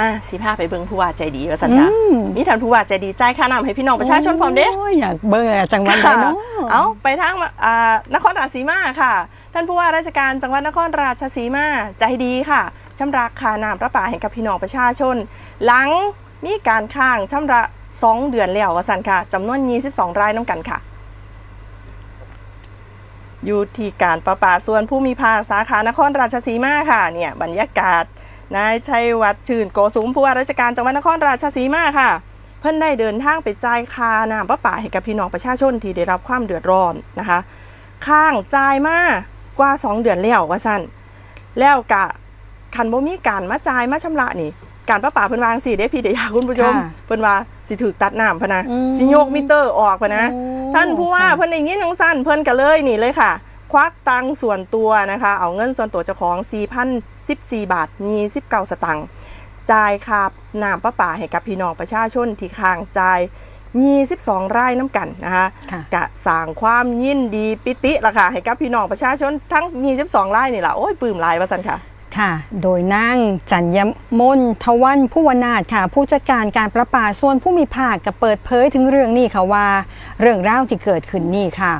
มาสิพาไปเบิ่งผู้ว่าใจดีว่าสันค่ะอืมมีท่านผู้ว่าใจดีจ่ายค่าน้ำให้พี่น้องประชาชนพร้อมเด้โยอยากเบิ่งอะจังหวัดใดเนาะเอาไปทางอ่านครราชสีมาค่ะ ท่านผู้ว่าราชการจังหวัดนครราชสีมาใจดีค่ะชำระค่าน้ำประปาให้กับพี่น้องประชาชน หลังมีการค้างชำระ2เดือนแล้วว่าสันค่ะจำนวน22รายน้ำกันค่ะอยู่ที่การประปาส่วนผู้มีภาคสาขานครราชสีมาค่ะเนี่ยบรรยากาศ นายชัยวัฒน์ชื่นโกสุมผู้ว่าราชการจังหวัดนครราชสีมาค่ะ เพิ่นได้เดินทางไปจ่ายค่าน้ำประปาให้กับพี่น้องประชาชนที่ได้รับความเดือดร้อนนะคะ ข้างจ่ายมากว่า 2 เดือนแล้วว่าสั่นแล้วกะคันบ่มีการมาจ่ายมาชำระนี่การประปาเพิ่นวาจังสี่ได้พี่เดียาคุณผู้ชมค่ะเพิ่นว่าสิถูกตัดน้ำพะนะอืมสิโยกมิเตอร์ออกพะนะโอ้ท่านผู้ว่าค่ะเพิ่นอย่างนี้นังสั้นเพิ่นก็เลยนี่เลยค่ะ ควักตังค์ส่วนตัวนะคะ เอาเงินส่วนตัวเจ้าของ 4,014 บาท29สตางค์จ่ายค่าน้ำประปาให้กับพี่น้องประชาชนที่ค้างจ่าย22รายน้ำกันนะคะค่ะกะสร้างความยินดีปิติละค่ะให้กับพี่น้องประชาชนทั้ง 22รายนี่แหละโอ้ยปลื้มหลายว่าสันค่ะค่ะ โดยนั่งจันยมนทวันผู้วนาถค่ะ ผู้จัดการการประปาส่วนผู้มีภาคก็เปิดเผยถึงเรื่องนี้ค่ะว่า เรื่องราวที่เกิดขึ้นนี่ค่ะ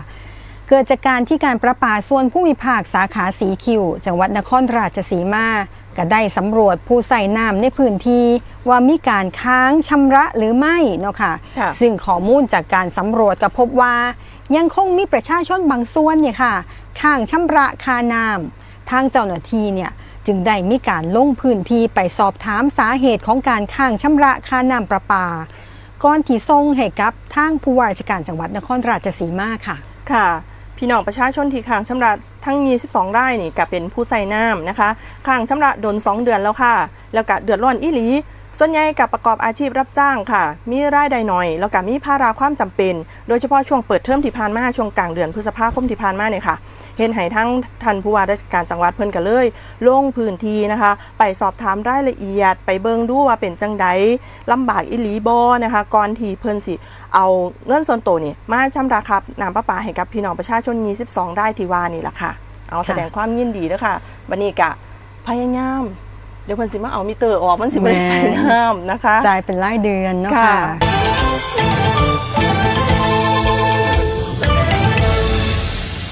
เกิดจากการที่การประปาส่วนผู้มีภาคสาขาสีคิว จังหวัดนครราชสีมาก็ได้สำรวจผู้ใส่น้ำในพื้นที่ว่ามีการค้างชำระหรือไม่เนาะค่ะค่ะซึ่งข้อมูลจากการสำรวจก็พบว่า ยังคงมีประชาชนบางส่วนเนี่ยค่ะข้างชำระคาน้ำทางเจ้าหน้าที่เนี่ยจึงได้มีการลงพื้นที่ไปสอบถามสาเหตุของการข้างชำระคาน้ำประปาก่อนที่ส่งให้กับทางผู้ว่าราชการจังหวัดนครราชสีมาค่ะ ค่ะ พี่น้องประชาชนที่ค้างชำระทั้ง 22รายนี่ก็เป็นผู้ใส่น้ำนะคะค้างชำระโดน 2 เดือนแล้วค่ะ แล้วก็เดือดร้อนอีหลี ส่วนใหญ่กับประกอบอาชีพรับจ้างค่ะ มีรายได้หน่อย แล้วก็มีภาระความจำเป็น โดยเฉพาะช่วงเปิดเทอมที่ผ่านมาช่วงกลางเดือนพฤษภาคมที่ผ่านมาเนี่ยค่ะ เห็นให้ทั้งท่านผู้ว่าราชการจังหวัดเพิ่นก็เลย ลงพื้นที่นะคะ ไปสอบถามรายละเอียด ไปเบิ่งดูว่าเป็นจังใดลำบากอีหลีบ่นะคะก่อนที่เพิ่นสิ เอาเงินส่วนตัวนี่มาชำระครับน้ำประปาให้กับพี่น้องประชาชน 22 ได้ที่ว่านี่แหละค่ะ เอาแสดงความยินดีด้วยค่ะบันนี้กะพยายาม ดี๋ยวเพิ่นสิมาเอามิเตอร์ออกมันสิบ่ได้ใส่น้ำนะคะ จ่ายเป็นรายเดือนเนาะค่ะค่ะ